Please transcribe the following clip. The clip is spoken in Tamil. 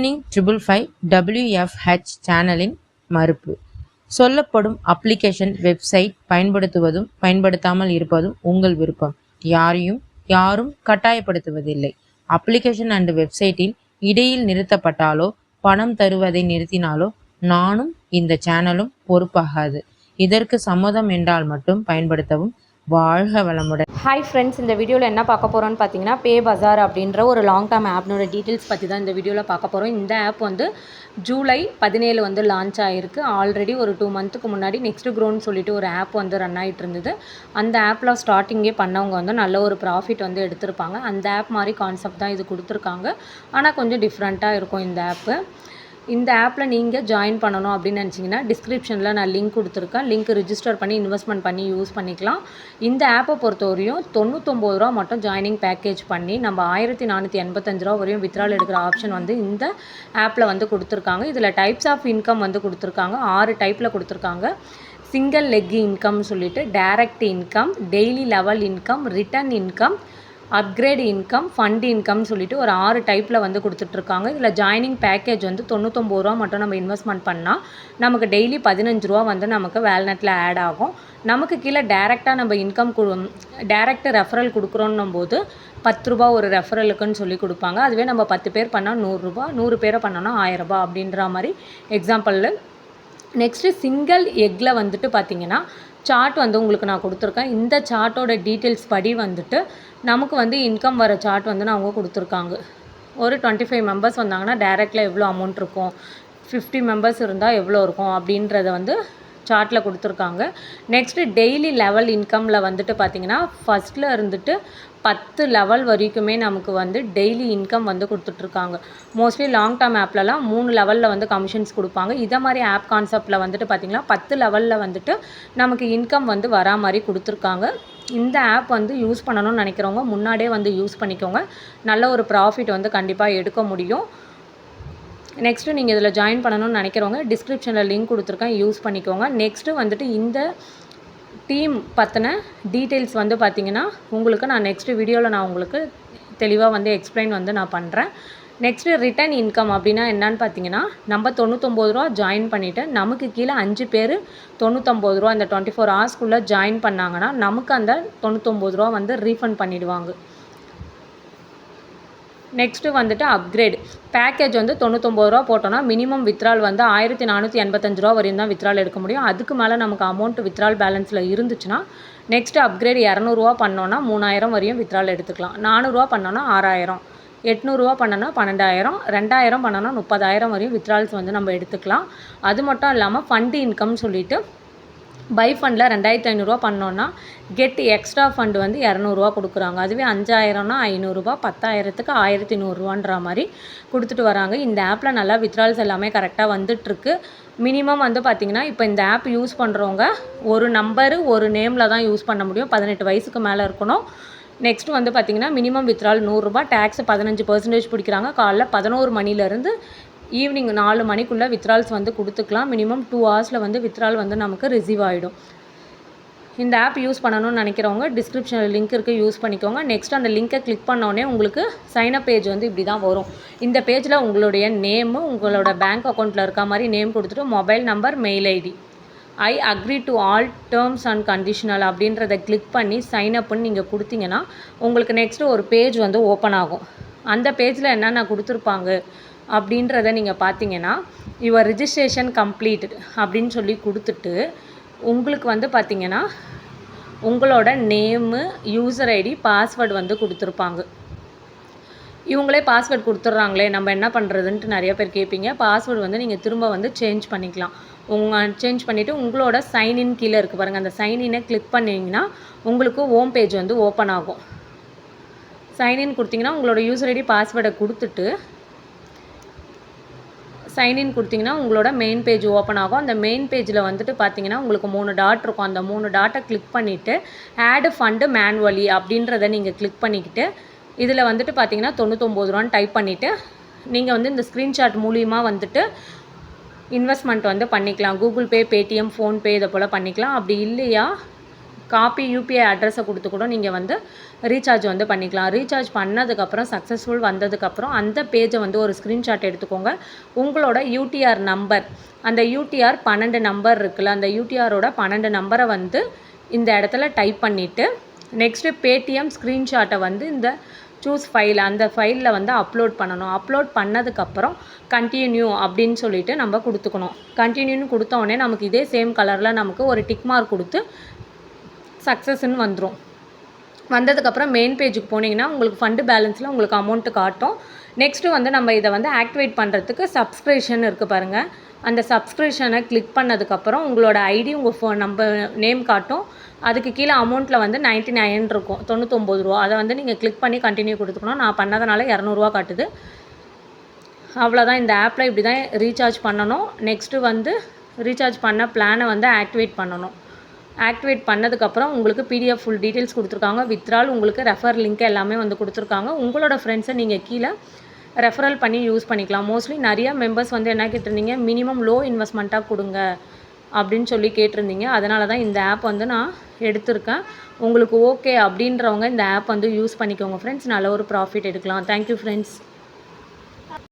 லேர்னிங் ட்ரிபிள் ஃபைவ் டபிள்யூஎஃப்ஹெச் சேனலின் மறுப்பு. சொல்லப்படும் அப்ளிகேஷன் வெப்சைட் பயன்படுத்துவதும் பயன்படுத்தாமல் இருப்பதும் உங்கள் விருப்பம். யாரையும் யாரும் கட்டாயப்படுத்துவதில்லை. அப்ளிகேஷன் அண்ட் வெப்சைட்டில் இடையில் நிறுத்தப்பட்டாலோ பணம் தருவதை நிறுத்தினாலோ நானும் இந்த சேனலும் பொறுப்பாகாது. இதற்கு சம்மதம் என்றால் மட்டும் பயன்படுத்தவும் வாழ்க வளமுடன். ஹாய் ஃப்ரெண்ட்ஸ் இந்த வீடியோவில் என்ன பார்க்க போகிறோன்னு பார்த்தீங்கன்னா பே பஜார் அப்படின்ற ஒரு லாங் டேர்ம் ஆப்னோட டீட்டெயில்ஸ் பற்றி தான் இந்த வீடியோவில் பார்க்க போகிறோம் இந்த ஆப் வந்து ஜூலை பதினேழு வந்து லான்ச் ஆகிருக்கு ஆல்ரெடி ஒரு டூ மந்த்துக்கு முன்னாடி நெக்ஸ்ட் க்ரோன்னு சொல்லிட்டு ஒரு ஆப் வந்து ரன் ஆகிட்டு இருந்தது அந்த ஆப்பில் ஸ்டார்டிங்கே பண்ணவங்க வந்து நல்ல ஒரு ப்ராஃபிட் வந்து எடுத்திருப்பாங்க. அந்த ஆப் மாதிரி கான்செப்ட் தான் இது கொடுத்துருக்காங்க. ஆனால் கொஞ்சம் டிஃப்ரெண்ட்டாக இருக்கும் இந்த ஆப்பு இந்த ஆப்பில் நீங்கள் ஜாயின் பண்ணணும் அப்படின்னு நினச்சிங்கன்னா டிஸ்கிரிப்ஷனில் நான் லிங்க் கொடுத்துருக்கேன். லிங்க் ரிஜிஸ்டர் பண்ணி இன்வெஸ்ட்மெண்ட் பண்ணி யூஸ் பண்ணிக்கலாம். இந்த ஆப்பை பொறுத்தவரையும் தொண்ணூத்தொம்பது ரூபா மட்டும் ஜாயினிங் பேக்கேஜ் பண்ணி நம்ம ஆயிரத்தி நானூற்றி எண்பத்தஞ்சு ரூபா வரையும் வித்ரால் எடுக்கிற ஆப்ஷன் வந்து இந்த ஆப்பில் வந்து கொடுத்துருக்காங்க. இதில் டைப்ஸ் ஆஃப் இன்கம் வந்து கொடுத்துருக்காங்க. ஆறு டைப்பில் கொடுத்துருக்காங்க. சிங்கிள் லெக் இன்கம்னு சொல்லிட்டு direct income daily level income return income upgrade income fund income சொல்லிட்டு ஒரு ஆறு டைப்பில் வந்து கொடுத்துட்ருக்காங்க. இதில் ஜாயினிங் பேக்கேஜ் வந்து தொண்ணூத்தொம்பது ரூபா மட்டும் நம்ம இன்வெஸ்ட்மெண்ட் பண்ணால் நமக்கு டெய்லி பதினஞ்சு ரூபா வந்து நமக்கு வேல்நெட்டில் ஆட் ஆகும். நமக்கு கீழே டேரெக்டாக நம்ம இன்கம் கொடு டேரெக்ட் ரெஃபரல் கொடுக்குறோன்னும் போது பத்து ரூபா ஒரு ரெஃபரலுக்குன்னு சொல்லி கொடுப்பாங்க. அதுவே நம்ம பத்து பேர் பண்ணால் நூறுரூபா நூறு பேரை பண்ணோன்னா ஆயிரரூபா அப்படின்ற மாதிரி எக்ஸாம்பிளில் நெக்ஸ்ட்டு சிங்கிள் எக்கில் வந்துட்டு பார்த்தீங்கன்னா சார்ட் வந்து உங்களுக்கு நான் கொடுத்துருக்கேன். இந்த சார்ட்டோட டீட்டெயில்ஸ் படி வந்துட்டு நமக்கு வந்து இன்கம் வர சார்ட் வந்து நான் அவங்க கொடுத்துருக்காங்க. ஒரு டுவெண்ட்டி ஃபைவ் மெம்பர்ஸ் வந்தாங்கன்னா டேரெக்டில் எவ்வளோ அமௌண்ட் இருக்கும்? ஃபிஃப்டி மெம்பர்ஸ் இருந்தால் எவ்வளோ இருக்கும்? அப்படின்றத வந்து சார்ட்டில் கொடுத்துருக்காங்க. நெக்ஸ்ட்டு டெய்லி லெவல் இன்கமில் வந்துட்டு பார்த்தீங்கன்னா ஃபஸ்ட்டில் இருந்துட்டு பத்து லெவல் வரைக்குமே நமக்கு வந்து டெய்லி இன்கம் வந்து கொடுத்துட்ருக்காங்க. மோஸ்ட்லி லாங் டேர்ம் ஆப்லலாம் மூணு லெவலில் வந்து கமிஷன்ஸ் கொடுப்பாங்க. இதை மாதிரி ஆப் கான்செப்டில் வந்துட்டு பார்த்திங்கன்னா பத்து லெவலில் வந்துட்டு நமக்கு இன்கம் வந்து வரா மாதிரி கொடுத்துருக்காங்க. இந்த ஆப் வந்து யூஸ் பண்ணணும்னு நினைக்கிறவங்க முன்னாடியே வந்து யூஸ் பண்ணிக்கோங்க. நல்ல ஒரு ப்ராஃபிட் வந்து கண்டிப்பாக எடுக்க முடியும். நெக்ஸ்ட்டு நீங்கள் இதில் ஜாயின் பண்ணணும்னு நினைக்கிறவங்க டிஸ்கிரிப்ஷனில் லிங்க் கொடுத்துருக்கேன் யூஸ் பண்ணிக்கோங்க. நெக்ஸ்ட்டு வந்துட்டு இந்த டீம் பற்றின டீட்டெயில்ஸ் வந்து பார்த்திங்கன்னா உங்களுக்கு நான் நெக்ஸ்ட்டு வீடியோவில் நான் உங்களுக்கு தெளிவாக வந்து எக்ஸ்பிளைன் வந்து நான் பண்ணுறேன் நெக்ஸ்ட்டு ரிட்டர்ன் இன்கம் அப்படின்னா என்னன்னு பார்த்தீங்கன்னா நம்ம தொண்ணூத்தொம்பது ரூபா ஜாயின் பண்ணிவிட்டு நமக்கு கீழே அஞ்சு பேர் தொண்ணூத்தொம்பது ரூபா அந்த டுவெண்ட்டி ஃபோர் ஹவர்ஸ்க்குள்ளே ஜாயின் பண்ணாங்கன்னா நமக்கு அந்த தொண்ணூத்தொம்பது ரூபா வந்து ரீஃபண்ட் பண்ணிவிடுவாங்க நெக்ஸ்ட்டு வந்துட்டு அப்கிரேட் பேக்கேஜ் வந்து தொண்ணூத்தொம்பது ரூபா போட்டோன்னா மினிமம் வித்ரால் வந்து ஆயிரத்தி நானூற்றி எண்பத்தஞ்சு ரூபா வரையும் தான் வித்ரால் எடுக்க முடியும். அதுக்கு மேலே நமக்கு அமௌண்ட் வித்ரால் பேலன்ஸில் இருந்துச்சுன்னா நெக்ஸ்ட்டு அப்கிரேட் இரநூறுவா பண்ணோன்னா மூணாயிரம் வரையும் வித்ரால் எடுத்துக்கலாம். நானூறுரூவா பண்ணோன்னா ஆறாயிரம். எட்நூறுரூவா பண்ணோன்னா பன்னெண்டாயிரம். ரெண்டாயிரம் பண்ணோன்னா முப்பதாயிரம் வரையும் வித்ரால்ஸ் வந்து நம்ம எடுத்துக்கலாம். அது மட்டும் இல்லாமல் ஃபண்டு இன்கம் சொல்லிட்டு பை ஃபண்டில் ரெண்டாயிரத்தி ஐநூறுரூவா பண்ணோன்னா கெட் எக்ஸ்ட்ரா ஃபண்டு வந்து இரநூறுவா கொடுக்குறாங்க. அதுவே அஞ்சாயிரம்னா ஐநூறுரூபா பத்தாயிரத்துக்கு ஆயிரத்தி நூறுரூவான்ற மாதிரி கொடுத்துட்டு வராங்க. இந்த ஆப்பில் நல்லா வித்ரால்ஸ் எல்லாமே கரெக்டாக வந்துட்டுருக்கு. மினிமம் வந்து பார்த்திங்கன்னா இப்போ இந்த ஆப் யூஸ் பண்ணுறவங்க ஒரு நம்பரு ஒரு நேமில் தான் யூஸ் பண்ண முடியும். பதினெட்டு வயசுக்கு மேலே இருக்கணும். நெக்ஸ்ட் வந்து பார்த்திங்கன்னா மினிமம் வித்ரால் நூறுரூபா டேக்ஸ் பதினஞ்சு பர்சன்டேஜ் பிடிக்கிறாங்க. காலைல பதினோரு மணிலேருந்து ஈவினிங் நாலு மணிக்குள்ளே வித்ரால்ஸ் வந்து கொடுத்துக்கலாம். மினிமம் டூ ஹவர்ஸில் வந்து வித்ரால் வந்து நமக்கு ரிசீவ் ஆகிடும் இந்த ஆப் யூஸ் பண்ணணும்னு நினைக்கிறவங்க டிஸ்கிரிப்ஷனில் லிங்க் இருக்குது யூஸ் பண்ணிக்கோங்க. நெக்ஸ்ட் அந்த லிங்க்கை கிளிக் பண்ணோடனே உங்களுக்கு சைனப் பேஜ் வந்து இப்படி தான் வரும். இந்த பேஜில் உங்களுடைய நேமு உங்களோட பேங்க் அக்கௌண்ட்டில் இருக்க மாதிரி நேம் கொடுத்துட்டு mobile number mail ID I agree to all terms and conditional அப்படின்றத கிளிக் பண்ணி சைன் அப்னு நீங்கள் கொடுத்தீங்கன்னா உங்களுக்கு நெக்ஸ்ட்டு ஒரு பேஜ் வந்து ஓப்பன் ஆகும். அந்த பேஜில் என்னென்ன கொடுத்துருப்பாங்க? அப்படின்றத நீங்கள் பார்த்தீங்கன்னா யுவர் ரிஜிஸ்ட்ரேஷன் கம்ப்ளீட்டட் அப்படின்னு சொல்லி கொடுத்துட்டு உங்களுக்கு வந்து பார்த்தீங்கன்னா உங்களோட நேமு யூசர் ஐடி பாஸ்வேர்டு வந்து கொடுத்துருப்பாங்க. இவங்களே பாஸ்வேர்ட் கொடுத்துட்றாங்களே நம்ம என்ன பண்ணுறதுன்ட்டு நிறைய பேர் கேட்பீங்க பாஸ்வேர்டு வந்து நீங்கள் திரும்ப வந்து சேஞ்ச் பண்ணிக்கலாம். உங்கள் சேஞ்ச் பண்ணிவிட்டு உங்களோட சைன்இன் கீழே இருக்குது பாருங்கள் அந்த சைன்இனை கிளிக் பண்ணிங்கன்னா உங்களுக்கு ஹோம் பேஜ் வந்து ஓப்பன் ஆகும். சைன்இன் கொடுத்தீங்கன்னா உங்களோட யூசர் ஐடி பாஸ்வேர்டை கொடுத்துட்டு சைன்இன் கொடுத்தீங்கன்னா உங்களோட மெயின் பேஜ் ஓப்பன் ஆகும். அந்த மெயின் பேஜில் வந்துட்டு பார்த்தீங்கன்னா உங்களுக்கு மூணு டாட் இருக்கும். அந்த மூணு டாட்டை கிளிக் பண்ணிவிட்டு ஆடு ஃபண்டு மேனுவலி அப்படின்றத நீங்கள் கிளிக் பண்ணிக்கிட்டு இதில் வந்துட்டு பார்த்தீங்கன்னா தொண்ணூத்தொம்பது ரூபான்னு டைப் பண்ணிவிட்டு நீங்கள் வந்து இந்த ஸ்க்ரீன்ஷாட் மூலியமாக வந்துட்டு இன்வெஸ்ட்மெண்ட் வந்து பண்ணிக்கலாம். கூகுள் பே பேடிஎம் ஃபோன்பே இதை போல் பண்ணிக்கலாம். அப்படி இல்லையா? காப்பி யூபிஐ அட்ரஸை கொடுத்து கூட நீங்கள் வந்து ரீசார்ஜ் வந்து பண்ணிக்கலாம். ரீசார்ஜ் பண்ணதுக்கப்புறம் சக்ஸஸ்ஃபுல் வந்ததுக்கப்புறம் அந்த பேஜை வந்து ஒரு ஸ்க்ரீன்ஷாட் எடுத்துக்கோங்க. உங்களோட யூடிஆர் நம்பர் அந்த யூடிஆர் பன்னெண்டு நம்பர் இருக்குல்ல அந்த யூடிஆரோட பன்னெண்டு நம்பரை வந்து இந்த இடத்துல டைப் பண்ணிவிட்டு நெக்ஸ்ட்டு பேடிஎம் ஸ்க்ரீன்ஷாட்டை வந்து இந்த சூஸ் ஃபைல் அந்த ஃபைலில் வந்து அப்லோட் பண்ணணும். அப்லோட் பண்ணதுக்கப்புறம் கண்டினியூ அப்படின்னு சொல்லிட்டு நம்ம கொடுத்துக்கணும். கண்டினியூன்னு கொடுத்தோடனே நமக்கு இதே சேம் கலரில் நமக்கு ஒரு டிக் மார்க் கொடுத்து சக்ஸஸ்ன்னு வந்துடும் வந்ததுக்கப்புறம் மெயின் பேஜுக்கு போனீங்கன்னா உங்களுக்கு ஃபண்டு பேலன்ஸில் உங்களுக்கு அமௌண்ட்டு காட்டும். நெக்ஸ்ட்டு வந்து நம்ம இதை வந்து ஆக்டிவேட் பண்ணுறதுக்கு சப்ஸ்கிரிப்ஷன் இருக்குது பாருங்கள் அந்த சப்ஸ்கிரிப்ஷனை கிளிக் பண்ணதுக்கப்புறம் உங்களோட ஐடி உங்கள் ஃபோன் நம்பர் நேம் காட்டும். அதுக்கு கீழே அமௌண்ட்டில் வந்து நைன்ட்டி நைன் இருக்கும். தொண்ணூத்தொம்பது ரூபா. அதை வந்து நீங்கள் கிளிக் பண்ணி கண்டினியூ கொடுத்துக்கணும். நான் பண்ணதுனால இரநூறுவா காட்டுது. அவ்வளோதான் இந்த ஆப்பில் இப்படி தான் ரீசார்ஜ் பண்ணணும். நெக்ஸ்ட்டு வந்து ரீசார்ஜ் பண்ண பிளானை வந்து ஆக்டிவேட் பண்ணணும். ஆக்டிவேட் பண்ணதுக்கப்புறம் உங்களுக்கு பிடிஎஃப் ஃபுல் டீட்டெயில்ஸ் கொடுத்துருக்காங்க. வித்ரால் உங்களுக்கு ரெஃபர் லிங்க் எல்லாமே வந்து கொடுத்துருக்காங்க. உங்களோட ஃப்ரெண்ட்ஸை நீங்கள் கீழே ரெஃபரல் பண்ணி யூஸ் பண்ணிக்கலாம். மோஸ்ட்லி நிறைய மெம்பர்ஸ் வந்து என்ன கேட்டிருந்தீங்க? மினிமம் லோ இன்வெஸ்ட்மெண்ட்டாக கொடுங்க அப்படின்னு சொல்லி கேட்டிருந்தீங்க. அதனால தான் இந்த ஆப் வந்து நான் எடுத்திருக்கேன். உங்களுக்கு ஓகே அப்படின்றவங்க இந்த ஆப் வந்து யூஸ் பண்ணிக்கோங்க. ஃப்ரெண்ட்ஸ் நல்ல ஒரு ப்ராஃபிட் எடுக்கலாம். Thank you friends